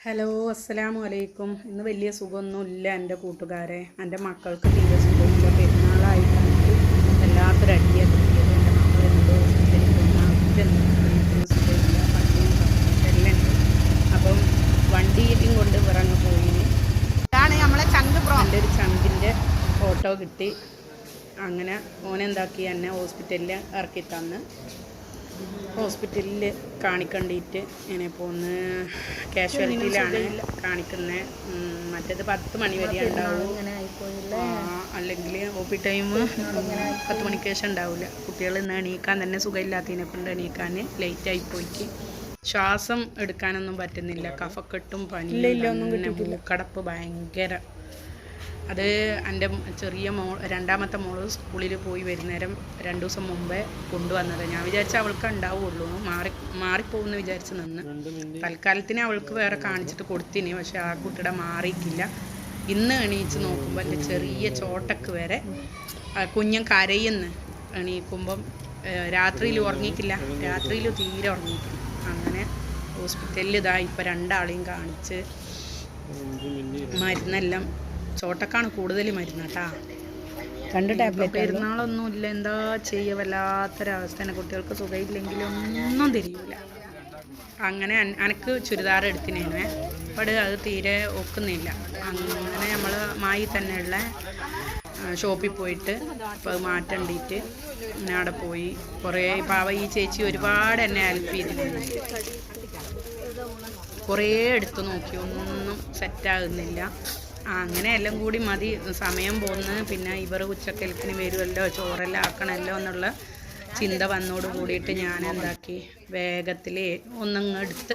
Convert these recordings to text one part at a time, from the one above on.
Hello അസ്സലാമു അലൈക്കും. ഇന്ന് വലിയ സുഖമൊന്നുമില്ല എന്റെ കൂട്ടുകാരെ. എന്റെ മക്കൾക്ക് തീരെ സുഖമില്ല. പെരുന്നാളായിട്ടാണ് വല്ലാത്തൊരു അടിയാണ് കിട്ടിയത് എന്റെ മക്കൾ എന്തോ ഹോസ്പിറ്റലിൽ പെരുന്നാൾക്ക് സുഖമില്ല. പട്ടിയും എല്ലാം ഉണ്ട്. അപ്പം വണ്ടിയും കൊണ്ട് ഇവരങ്ങ് പോയി. ഇതാണ് നമ്മളെ ചങ്ക് എന്റെ ഒരു ചങ്കിന്റെ ഫോട്ടോ കിട്ടി. അങ്ങനെ ഓനെന്താക്കി എന്നെ ഹോസ്പിറ്റലിൽ ഇറക്കി തന്ന് ഹോസ്പിറ്റലിൽ കാണിക്കണ്ടിട്ട് ഇങ്ങനെ പോന്ന്. കാഷ്വാലിറ്റിയിലാണ് കാണിക്കുന്നത് മറ്റേത് പത്ത് മണി വരെ ഉണ്ടാവും. അല്ലെങ്കിൽ ഒ പി ടൈം പത്ത് മണിക്ക് ശേഷം ഉണ്ടാവില്ല കുട്ടികൾ ഇന്ന് എണീക്കാൻ തന്നെ സുഖമില്ലാത്തതിനെ കൊണ്ട് എണീക്കാൻ ലേറ്റായി പോയിക്ക്. ശ്വാസം എടുക്കാനൊന്നും പറ്റുന്നില്ല. കഫക്കെട്ടും പനി കടപ്പ് ഭയങ്കര അത് എന്റെ ചെറിയ മോ രണ്ടാമത്തെ മോൾ സ്കൂളിൽ പോയി വരുന്നേരം രണ്ട് ദിവസം മുമ്പേ കൊണ്ടുവന്നത്. ഞാൻ വിചാരിച്ച അവൾക്ക് ഉണ്ടാവുള്ളൂ. മാറി മാറിപ്പോകുമെന്ന് വിചാരിച്ച് നിന്ന്. തൽക്കാലത്തിന് അവൾക്ക് വേറെ കാണിച്ചിട്ട് കൊടുത്തിനി. പക്ഷെ ആ കുട്ടിയുടെ മാറിയിട്ടില്ല. ഇന്ന് എണീച്ച് നോക്കുമ്പോൾ എന്റെ ചെറിയ ചോട്ടക്ക് വരെ കുഞ്ഞും കരയെന്ന് കരയുന്ന് എണീക്കുമ്പം രാത്രിയിൽ ഉറങ്ങിക്കില്ല രാത്രിയിൽ തീരെ ഉറങ്ങിക്കില്ല അങ്ങനെ ഹോസ്പിറ്റലിൽ ഇതാ ഇപ്പം രണ്ടാളെയും കാണിച്ച് മരുന്നെല്ലാം ചോട്ടക്കാണ് കൂടുതൽ മരുന്ന് കേട്ടാ രണ്ട് ടാബ്ലറ്റ് പെരുന്നാളൊന്നും ഇല്ല. എന്താ ചെയ്യുക വല്ലാത്തൊരവസ്ഥ കുട്ടികൾക്ക് സുഖമില്ലെങ്കിൽ ഒന്നും തിരിയൂല. അങ്ങനെ അനക്ക് ചുരിദാർ എടുത്തിനേനെ അവിടെ അത് തീരെ ഒക്കുന്നില്ല. അങ്ങനെ നമ്മൾ മായി തന്നെയുള്ള ഷോപ്പിൽ പോയിട്ട് ഇപ്പോൾ മാറ്റണ്ടിട്ട് പിന്നെ അവിടെ പോയി കുറേ പാവ ഈ ചേച്ചി ഒരുപാട് എന്നെ ഹെൽപ്പ് ചെയ്തിട്ടുണ്ട്. കുറേ എടുത്ത് നോക്കി. ഒന്നും സെറ്റാകുന്നില്ല. അങ്ങനെ എല്ലാം കൂടി മതി. സമയം പോന്ന് പിന്നെ ഇവർ ഉച്ചക്കലത്തിന് വരുമല്ലോ ചോറെല്ലാം ആക്കണമല്ലോ എന്നുള്ള ചിന്ത വന്നോട് കൂടിയിട്ട് ഞാൻ എന്താക്കി വേഗത്തിൽ ഒന്നങ്ങ് എടുത്ത്.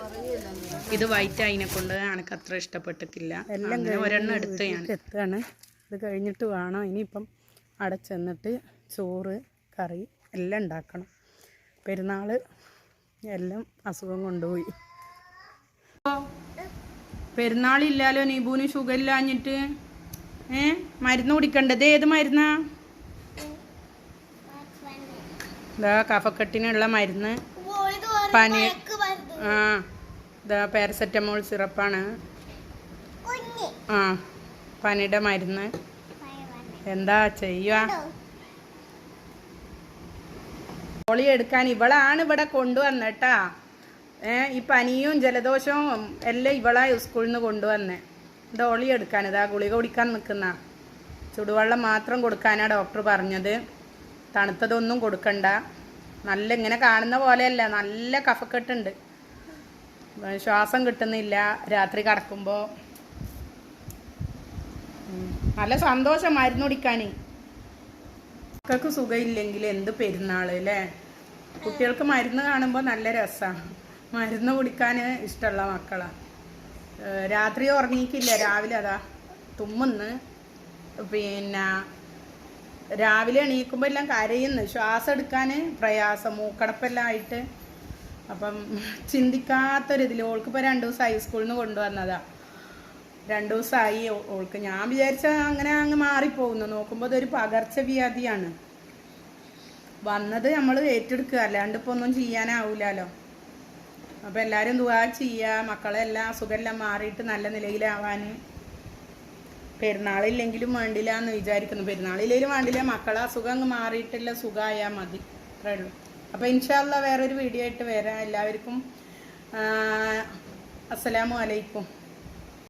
ഇത് വൈറ്റ് അതിനെ കൊണ്ട് എനിക്ക് അത്ര ഇഷ്ടപ്പെട്ടിട്ടില്ല. അങ്ങനെ ഒരെണ്ണം എടുത്ത് ഞാൻ. എത്താണ് ഇത് കഴിഞ്ഞിട്ട് വേണം ഇനിയിപ്പം അവിടെ ചെന്നിട്ട് ചോറ് കറി എല്ലാം ഉണ്ടാക്കണം. പെരുന്നാൾ എല്ലാം അസുഖം കൊണ്ടുപോയി. പെരുന്നാളില്ലാലോ നീബുവിന് ഷുഗർ ഇല്ലാഞ്ഞിട്ട് ഏ? മരുന്ന് കുടിക്കണ്ടത് ഏത് മരുന്നാ? ഇതാ കഫക്കെട്ടിനുള്ള മരുന്ന്. പനി ആ ഇതാ പാരസെറ്റമോൾ സിറപ്പാണ്. ആ പനിയുടെ മരുന്ന്. എന്താ ചെയ്യുക ഓളി എടുക്കാൻ ഇവളാണ് ഇവിടെ കൊണ്ടുവന്നേട്ടാ. ഈ പനിയും ജലദോഷവും എല്ലാം ഇവളാ സ്കൂളിൽ നിന്ന് കൊണ്ടുവന്നേ. ഒളി എടുക്കാൻ ഇതാ ഗുളിക കുടിക്കാൻ നിൽക്കുന്ന. ചുടുവെള്ളം മാത്രം കൊടുക്കാനാണ് ഡോക്ടർ പറഞ്ഞത്. തണുത്തതൊന്നും കൊടുക്കണ്ട. നല്ല ഇങ്ങനെ കാണുന്ന പോലെയല്ല നല്ല കഫക്കെട്ടുണ്ട്. ശ്വാസം കിട്ടുന്നില്ല. രാത്രി കിടക്കുമ്പോൾ നല്ല സന്തോഷം മരുന്ന് കുടിക്കാൻ മക്കൾക്ക് സുഖമില്ലെങ്കിൽ എന്ത് പെരുന്നാൾ അല്ലേ? കുട്ടികൾക്ക് മരുന്ന് കാണുമ്പോൾ നല്ല രസമാണ് മരുന്ന് കുടിക്കാൻ ഇഷ്ടമുള്ള മക്കളാണ് രാത്രി ഉറങ്ങിക്കില്ല രാവിലെ അതാ തുമ്മുന്ന്. പിന്നെ രാവിലെ എണീക്കുമ്പോൾ എല്ലാം കരയുന്നു. ശ്വാസം എടുക്കാൻ പ്രയാസം മൂക്കടപ്പെല്ലാം ആയിട്ട്. അപ്പം ചിന്തിക്കാത്തൊരിതിൽ ഓൾക്ക് ഇപ്പോൾ രണ്ട് ദിവസമായി സ്കൂളിൽ നിന്ന് കൊണ്ടുവന്നതാ. രണ്ട് ദിവസമായി ഓൾക്ക്. ഞാൻ വിചാരിച്ച അങ്ങനെ അങ്ങ് മാറിപ്പോകുന്നു. നോക്കുമ്പോൾ അതൊരു പകർച്ചവ്യാധിയാണ്. വന്നത് നമ്മൾ ഏറ്റെടുക്കുക. അല്ലാണ്ട് ഇപ്പോൾ ഒന്നും ചെയ്യാനാവൂലല്ലോ അപ്പോൾ എല്ലാവരും ദുവാ ചെയ്യുക മക്കളെല്ലാം അസുഖമെല്ലാം മാറിയിട്ട് നല്ല നിലയിലാവാൻ പെരുന്നാളില്ലെങ്കിലും വേണ്ടില്ല എന്ന് വിചാരിക്കുന്നു. പെരുന്നാളില്ലെങ്കിലും വേണ്ടില്ല മക്കളെ അസുഖം അങ്ങ് മാറിയിട്ടില്ല സുഖമായാൽ മതി. അത്രേ ഉള്ളൂ. അപ്പോൾ ഇൻഷാല്ല വേറൊരു വീഡിയോ ആയിട്ട് വരാം. എല്ലാവർക്കും അസ്സലാമു അലൈക്കും.